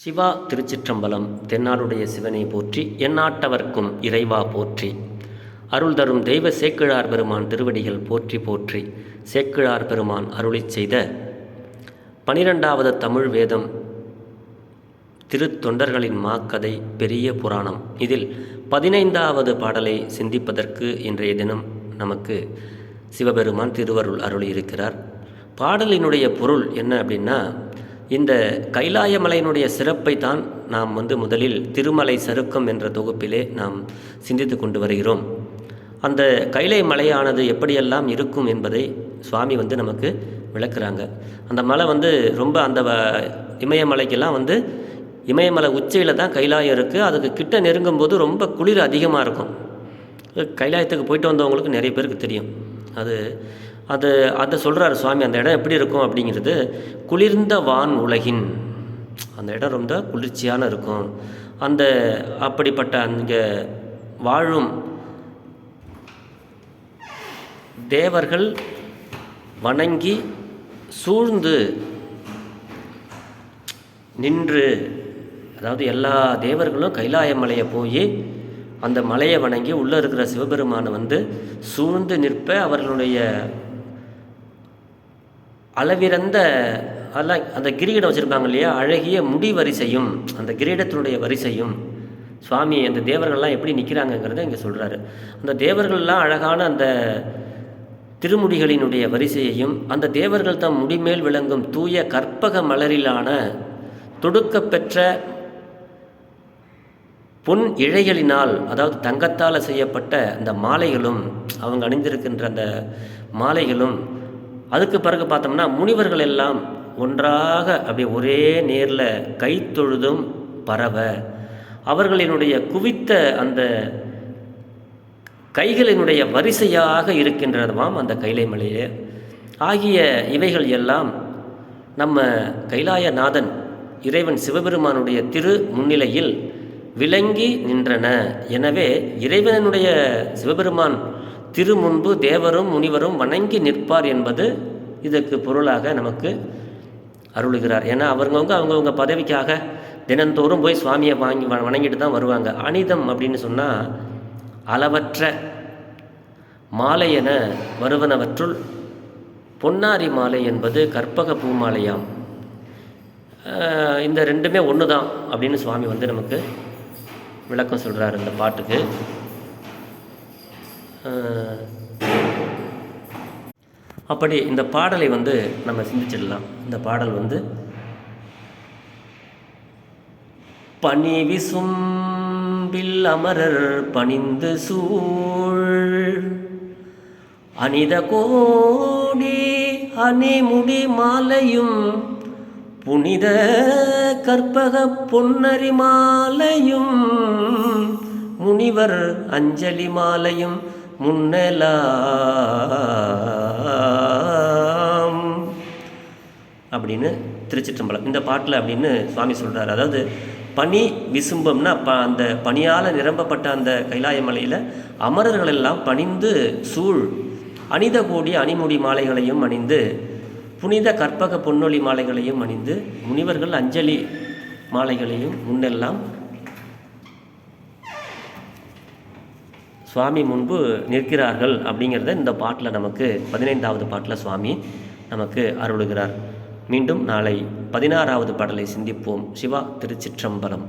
சிவா திருச்சிற்றம்பலம் தென்னாடுடைய சிவனை போற்றி எந்நாட்டவர்க்கும் இறைவா போற்றி. அருள் தரும் தெய்வ சேக்கிழார் பெருமான் திருவடிகள் போற்றி போற்றி. சேக்கிழார் பெருமான் அருளிச் செய்த பனிரெண்டாவது தமிழ் வேதம் திருத்தொண்டர்களின் மாக்கதை பெரிய புராணம். இதில் பதினைந்தாவது பாடலை சிந்திப்பதற்கு இன்றைய தினம் நமக்கு சிவபெருமான் திருவருள் அருளி இருக்கிறார் பாடலினுடைய பொருள் என்ன அப்படின்னா இந்த கைலாய மலையினுடைய சிறப்பை தான் நாம் வந்து முதலில் திருமலை சருக்கம் என்ற தொகுப்பிலே நாம் சிந்தித்து கொண்டு வருகிறோம். அந்த கைலை மலையானது எப்படியெல்லாம் இருக்கும் என்பதை சுவாமி வந்து நமக்கு விளக்குறாங்க. அந்த மலை வந்து ரொம்ப அந்த வ- இமயமலைக்கெல்லாம் வந்து இமயமலை உச்சியில் தான் கைலாயம் இருக்குது அதுக்கு கிட்ட நெருங்கும் போது ரொம்ப குளிர் அதிகமாக இருக்கும். கைலாயத்துக்கு போயிட்டு வந்தவங்களுக்கு நிறைய பேருக்கு தெரியும். அது அது அதை சொல்கிறாரு சுவாமி அந்த இடம் எப்படி இருக்கும் அப்படிங்கிறது. குளிர்ந்த வான் உலகின். அந்த இடம் ரொம்ப குளிர்ச்சியான இருக்கும். அந்த அப்படிப்பட்ட அங்கே வாழும் தேவர்கள் வணங்கி சூழ்ந்து நின்று அதாவது எல்லா தேவர்களும் கைலாய மலையை போய் அந்த மலையை வணங்கி உள்ளே இருக்கிற சிவபெருமானை வந்து சூழ்ந்து நிற்ப அவர்களுடைய அளவிறந்த அல்ல அந்த கிரீடம் வச்சுருப்பாங்க இல்லையா? அழகிய முடி வரிசையும் அந்த கிரீடத்தினுடைய வரிசையும். சுவாமி அந்த தேவர்கள்லாம் எப்படி நிற்கிறாங்கங்கிறத இங்கே சொல்கிறாரு அந்த தேவர்கள்லாம் அழகான அந்த திருமுடிகளினுடைய வரிசையையும் அந்த தேவர்கள் தம் முடிமேல் விளங்கும் தூய கற்பக மலரிலான தொடுக்கப்பெற்ற பொன் இழைகளினால் அதாவது தங்கத்தால் செய்யப்பட்ட அந்த மாலைகளும் அவங்க அணிந்திருக்கின்ற அந்த மாலைகளும் அதுக்கு பிறகு பார்த்தோம்னா முனிவர்கள் எல்லாம் ஒன்றாக அப்படியே ஒரே நேரில் கைத்தொழுதும் பரவ. அவர்களினுடைய குவித்த அந்த கைகளினுடைய வரிசையாக இருக்கின்றதுமாம் அந்த கைலை மலையே ஆகிய இவைகள் எல்லாம் நம்ம கைலாயநாதன் இறைவன் சிவபெருமானுடைய திரு முன்னிலையில் விளங்கி நின்றன. எனவே இறைவனுடைய சிவபெருமான் திரு முன்பு தேவரும் முனிவரும் வணங்கி நிற்பார் என்பது இதற்கு பொருளாக நமக்கு அருளுகிறார். ஏன்னா அவங்கவுங்க அவங்கவுங்க பதவிக்காக தினந்தோறும் போய் சுவாமியை வாங்கி வ- வணங்கிட்டு தான் வருவாங்க. அனிதம் அப்படின்னு சொன்னால் அளவற்ற மாலை என வருவனவற்றுள் பொன்னாரி மாலை என்பது கற்பக பூமாலையாம் இந்த ரெண்டுமே ஒன்று தான் அப்படின்னு சுவாமி வந்து நமக்கு விளக்கம் சொல்கிறார் இந்த பாட்டுக்கு. அப்படி இந்த பாடலை வந்து நம்ம சிந்திச்சிடலாம். இந்த பாடல் வந்து பனி விசும்பில் அமரர் பணிந்து சூழ் அனித கோடி அணிமுடி மாலையும் புனித கற்பக பொன்னரி மாலையும் முனிவர் அஞ்சலி மாலையும் முன்னெலாம். அப்படின்னு திருச்சிற்றம்பலம். இந்த பாட்டில் அப்படின்னு சுவாமி சொல்கிறார் அதாவது பனி விசும்பம்னா ப அந்த பனியால் நிரம்பப்பட்ட அந்த கைலாய மலையில் அமரர்கள் எல்லாம் பணிந்து சூழ் அணித கோடி அணிமுடி மாலைகளையும் அணிந்து புனித கற்பக பொன்னொழி மாலைகளையும் அணிந்து முனிவர்கள் அஞ்சலி மாலைகளையும் முன்னெல்லாம் சுவாமி முன்பு நிற்கிறார்கள் அப்படிங்கிறத இந்த பாட்டில் நமக்கு பதினைந்தாவது பாட்டில் சுவாமி நமக்கு அருளுகிறார். மீண்டும் நாளை பதினாறாவது பாடலை சிந்திப்போம். சிவா திருச்சிற்றம்பலம்.